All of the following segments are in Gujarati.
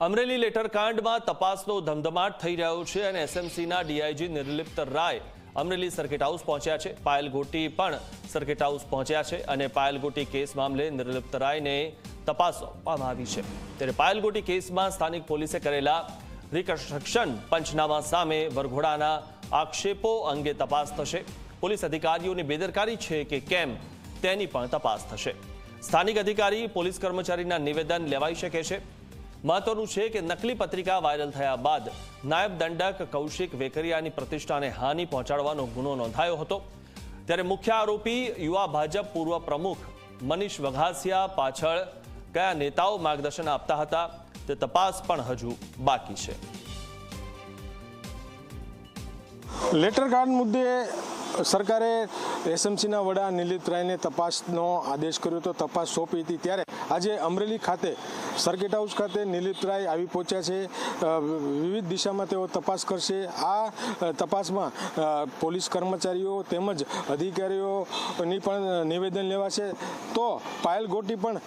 અમરેલી લેટર કાંડમાં તપાસનો ધમધમાટ થઈ રહ્યો છે અને એસએમસીના DIG Nirlipt Rai Amreli circuit house પહોંચ્યા છે. પાયલ ગોટી પણ સર્કિટ હાઉસ પહોંચ્યા છે અને પાયલ ગોટી કેસ મામલે નિર્લિપ્ત રાયને તપાસ સોંપવામાં આવી છે. ત્યારે પાયલ ગોટી કેસમાં સ્થાનિક પોલીસે કરેલા રિકન્સ્ટ્રક્શન પંચનામા સામે વરઘોડાના આક્ષેપો અંગે તપાસ થશે. પોલીસ અધિકારીઓની બેદરકારી છે કે કેમ તેની પણ તપાસ થશે. સ્થાનિક અધિકારી પોલીસ કર્મચારીના નિવેદન લેવાઈ શકે છે. મહત્વનું છે કે નકલી પત્રિકા વાયરલ થયા બાદ નાયબ દંડક કૌશિક વેકરિયાની પ્રતિષ્ઠાને હાનિ પહોંચાડવાનો ગુનો નોંધાયો હતો. ત્યારે મુખ્ય આરોપી યુવા ભાજપ પૂર્વ પ્રમુખ મનીષ વઘાસિયા પાછળ કયા નેતાઓ માર્ગદર્શન આપતા હતા તે તપાસ પણ હજુ બાકી છે. લેટર કાર્ડ મુદ્દે સરકારે એસએમસીના વડા નિલિત રાયને તપાસનો આદેશ કર્યો હતો. તપાસ સોંપી હતી ત્યારે આજે અમરેલી ખાતે સર્કિટ હાઉસ ખાતે નિલિત રાય આવી પહોંચ્યા છે. વિવિધ દિશામાં તેઓ તપાસ કરશે. આ તપાસમાં પોલીસ કર્મચારીઓ તેમજ અધિકારીઓની પણ નિવેદન લેવાશે. તો પાયલ ગોટી પણ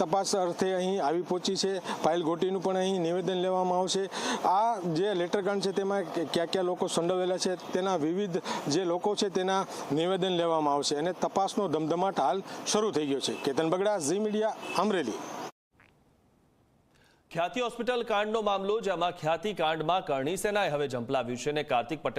તપાસ અર્થે અહીં આવી પહોંચી છે. પાયલ ગોટીનું પણ અહીં નિવેદન લેવામાં આવશે. આ જે લેટર કાંડ છે તેમાં ક્યાં ક્યાં લોકો સંડોવેલા છે તેના વિવિધ જે લોકો છે તેના નિવેદન લેવામાં આવશે અને તપાસનો ધમધમાટ હાલ શરૂ થઈ ગયો છે. Ketan Bagda, Zee media, Amreli. Khyati hospital કાંડનો મામલો, જેમાં ખ્યાતિ કાંડમાં કરણી સેનાએ હવે ઝંપલાવ્યું છે અને કાર્તિક પટેલ